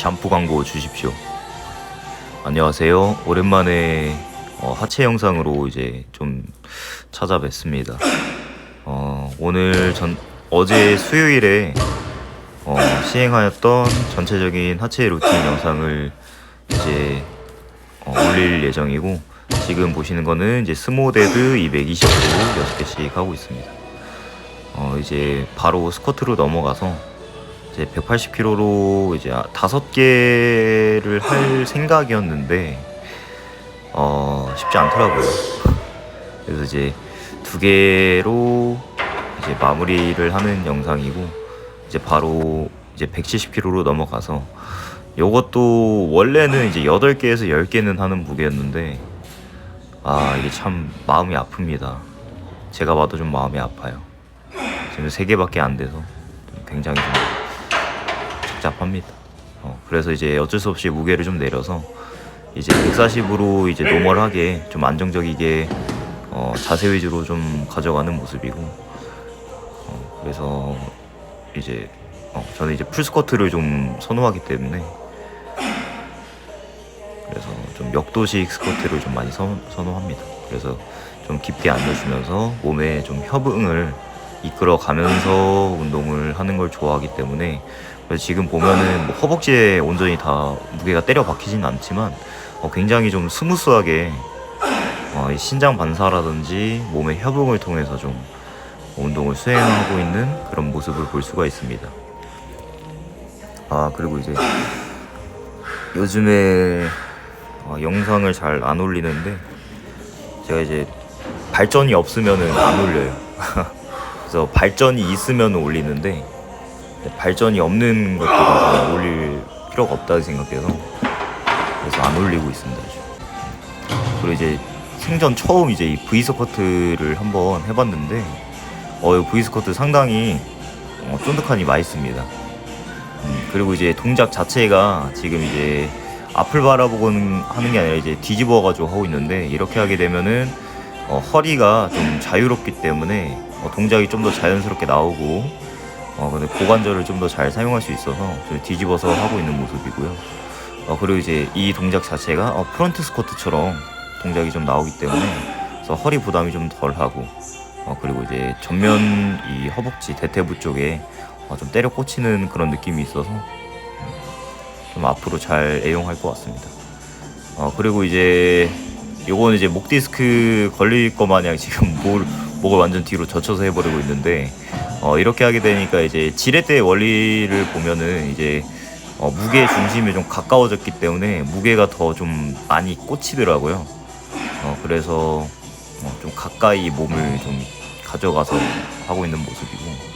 샴푸 광고 주십시오. 안녕하세요. 오랜만에 어, 하체 영상으로 이제 좀 찾아뵙습니다. 어, 오늘 전 어제 수요일에 어, 시행하였던 전체적인 하체 루틴 영상을 이제 어, 올릴 예정이고 지금 보시는 거는 이제 스모데드 220으로 6개씩 하고 있습니다. 어, 이제 바로 스쿼트로 넘어가서 이제 180kg로 이제 아- 다섯 개를 할 생각이었는데 어 쉽지 않더라고요. 그래서 이제 두 개로 이제 마무리를 하는 영상이고 이제 바로 이제 170kg로 넘어가서 요것도 원래는 이제 8개에서 10개는 하는 무게였는데 아 이게 참 마음이 아픕니다. 제가 봐도 좀 마음이 아파요. 지금 3개밖에 안 돼서 좀 굉장히 좀 복잡합니다. 어, 그래서 이제 어쩔 수 없이 무게를 좀 내려서 이제 140으로 이제 노멀하게 좀 안정적이게 어, 자세 위주로 좀 가져가는 모습이고 어, 그래서 이제 어, 저는 이제 풀 스쿼트를 좀 선호하기 때문에 그래서 좀 역도식 스쿼트를 좀 많이 선, 선호합니다. 그래서 좀 깊게 앉아주면서 몸에 좀 협응을 이끌어 가면서 운동을 하는 걸 좋아하기 때문에 그래서 지금 보면은 뭐 허벅지에 온전히 다 무게가 때려 박히진 않지만 어, 굉장히 좀 스무스하게 어, 이 신장 반사라든지 몸의 협응을 통해서 좀 운동을 수행하고 있는 그런 모습을 볼 수가 있습니다. 아 그리고 이제 요즘에 어, 영상을 잘 안 올리는데 제가 이제 발전이 없으면은 안 올려요. 그래서 발전이 있으면 올리는데 발전이 없는 것들은 올릴 필요가 없다고 생각해서 그래서 안 올리고 있습니다. 그리고 이제 생전 처음 이제 이 V 스쿼트를 한번 해봤는데 어, 이 V 스쿼트 상당히 어, 쫀득하니 맛있습니다. 음, 그리고 이제 동작 자체가 지금 이제 앞을 바라보고는 하는 게 아니라 이제 뒤집어 가지고 하고 있는데 이렇게 하게 되면은 어, 허리가 좀 자유롭기 때문에 어, 동작이 좀 더 자연스럽게 나오고 어, 근데 고관절을 좀 더 잘 사용할 수 있어서 좀 뒤집어서 하고 있는 모습이고요. 어, 그리고 이제 이 동작 자체가 어, 프런트 스쿼트처럼 동작이 좀 나오기 때문에 그래서 허리 부담이 좀 덜하고 어, 그리고 이제 전면 이 허벅지 대퇴부 쪽에 어, 좀 때려 꽂히는 그런 느낌이 있어서 음, 좀 앞으로 잘 애용할 것 같습니다. 어, 그리고 이제 요거는 이제 목 디스크 걸릴 거 마냥 지금 뭘, 목을 완전 뒤로 젖혀서 해버리고 있는데 어, 이렇게 하게 되니까 이제 지렛대 원리를 보면은 이제 어, 무게 중심이 좀 가까워졌기 때문에 무게가 더 좀 많이 꽂히더라고요. 어, 그래서 어, 좀 가까이 몸을 좀 가져가서 하고 있는 모습이고.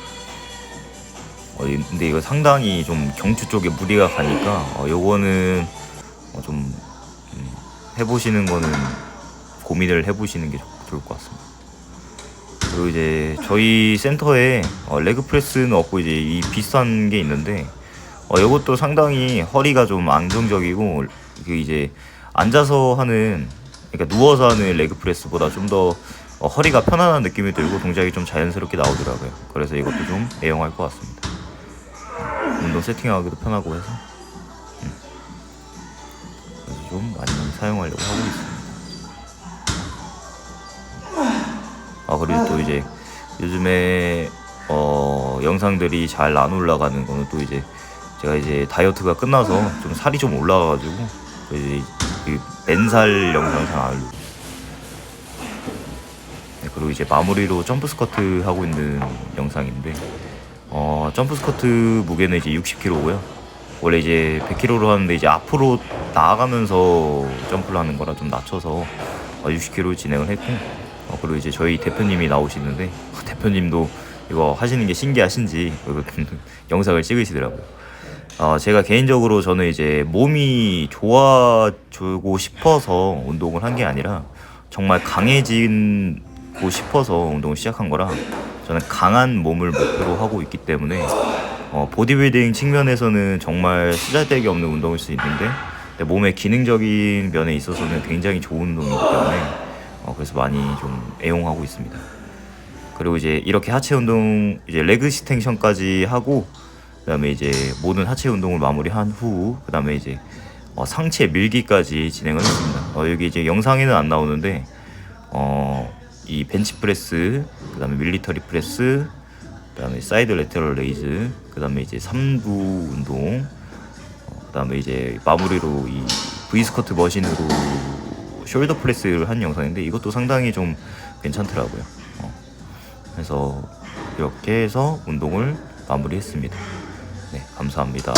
어, 이- 근데 이거 상당히 좀 경추 쪽에 무리가 가니까 어, 요거는 어, 좀 음, 해보시는 거는 고민을 해보시는 게 좋- 좋을 것 같습니다. 그리고 이제 저희 센터에 어, 레그 프레스는 없고 이제 이 비슷한 게 있는데 어, 이것도 상당히 허리가 좀 안정적이고 그 이제 앉아서 하는 그러니까 누워서 하는 레그 프레스보다 좀더 어, 허리가 편안한 느낌이 들고 동작이 좀 자연스럽게 나오더라고요. 그래서 이것도 좀 애용할 것 같습니다. 운동 세팅하기도 편하고 해서 음. 그래서 좀 많이 사용하려고 하고 있습니다. 아 그리고 또 이제 요즘에 어 영상들이 잘 안 올라가는 거는 또 이제 제가 이제 다이어트가 끝나서 좀 살이 좀 올라가가지고 이제 그 맨살 영상 잘 안 올리고 네, 그리고 이제 마무리로 점프 스쿼트 하고 있는 영상인데 어 점프 스쿼트 무게는 이제 60kg고요. 원래 이제 100kg로 하는데 이제 앞으로 나아가면서 점프를 하는 거라 좀 낮춰서 어, 60kg 진행을 했고 어, 그리고 이제 저희 대표님이 나오시는데 어, 대표님도 이거 하시는 게 신기하신지 그 영상을 찍으시더라고요. 어, 제가 개인적으로 저는 이제 몸이 좋아지고 싶어서 운동을 한 게 아니라 정말 강해지고 싶어서 운동을 시작한 거라 저는 강한 몸을 목표로 하고 있기 때문에 어, 보디빌딩 측면에서는 정말 쓰잘데기 없는 운동일 수 있는데 몸의 기능적인 면에 있어서는 굉장히 좋은 운동이기 때문에 어, 그래서 많이 좀 애용하고 있습니다. 그리고 이제 이렇게 하체 운동 이제 레그 스텐션까지 하고 그다음에 이제 모든 하체 운동을 마무리한 후 그다음에 이제 어, 상체 밀기까지 진행을 했습니다. 어, 여기 이제 영상에는 안 나오는데 어, 이 벤치 프레스, 그다음에 밀리터리 프레스, 그다음에 사이드 레터럴 레이즈, 그다음에 이제 삼두 운동, 어, 그다음에 이제 마무리로 이 V 스쿼트 머신으로 숄더 프레스를 한 영상인데 이것도 상당히 좀 괜찮더라고요. 어. 그래서 이렇게 해서 운동을 마무리했습니다. 네, 감사합니다.